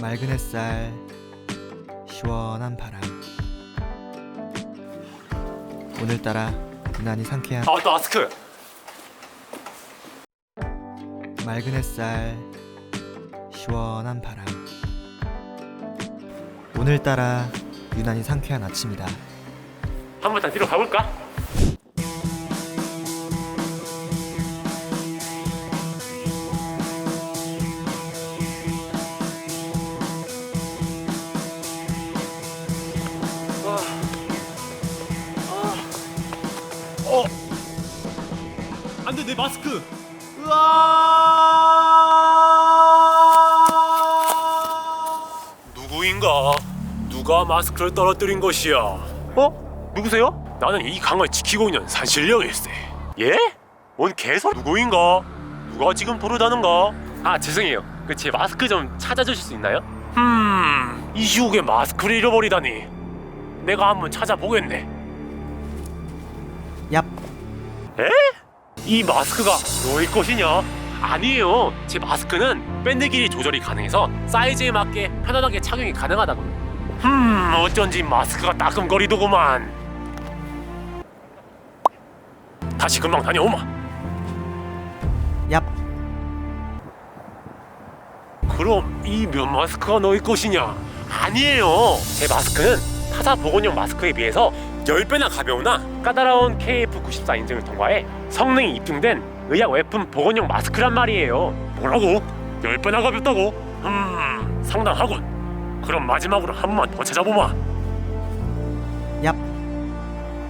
맑은 햇살 시원한 바람 오늘따라 유난히 상쾌한 아, 또 마스크. 맑은 햇살 시원한 바람 오늘따라 유난히 상쾌한 아침이다 한번 더 뒤로 가볼까? 어. 안돼 내 마스크. 누구인가? 누가 마스크를 떨어뜨린 것이야? 어? 누구세요? 나는 이 강을 지키고 있는 산신령일세. 예? 뭔 개소 누구인가? 누가 지금 부르다는가? 아 죄송해요. 그 제 마스크 좀 찾아주실 수 있나요? 음, 이 시국에 마스크를 잃어버리다니. 내가 한번 찾아보겠네. 얍 에? 이 마스크가 너의 것이냐? 아니에요. 제 마스크는 밴드 길이 조절이 가능해서 사이즈에 맞게 편안하게 착용이 가능하다고. 음, 어쩐지 마스크가 따끔거리더구만. 다시 금방 다녀오마. 얍 그럼 이 면 마스크가 너의 것이냐? 아니에요. 제 마스크는 타사 보건용 마스크에 비해서 10배나 가벼우나 까다로운 KF94 인증을 통과해 성능이 입증된 의약 외품 보건용 마스크란 말이에요. 뭐라고? 10배나 가볍다고? 음, 상당하군. 그럼 마지막으로 한 번만 더 찾아보마. 얍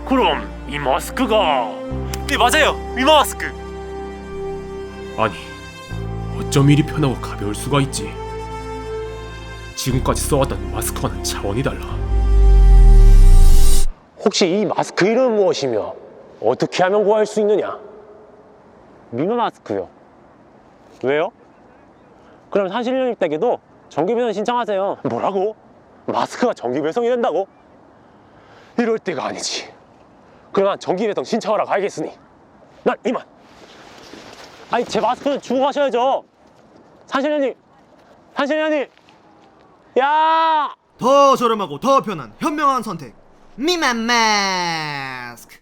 그럼 이 마스크가 네 맞아요 이 마스크 아니 어쩜 이리 편하고 가벼울 수가 있지 지금까지 써왔던 마스크와는 차원이 달라 혹시 이 마스크 이름은 무엇이며 어떻게 하면 구할 수 있느냐 미마 마스크요 왜요? 그럼 산신령 입대에도 정기배송 신청하세요 뭐라고? 마스크가 정기배송이 된다고? 이럴 때가 아니지. 난 정기배송 신청하러 가야겠으니 난 이만. 아니 제 마스크는 주고 가셔야죠. 산신현님, 산신현님, 야! 더 저렴하고 더 편한 현명한 선택 미만 마스크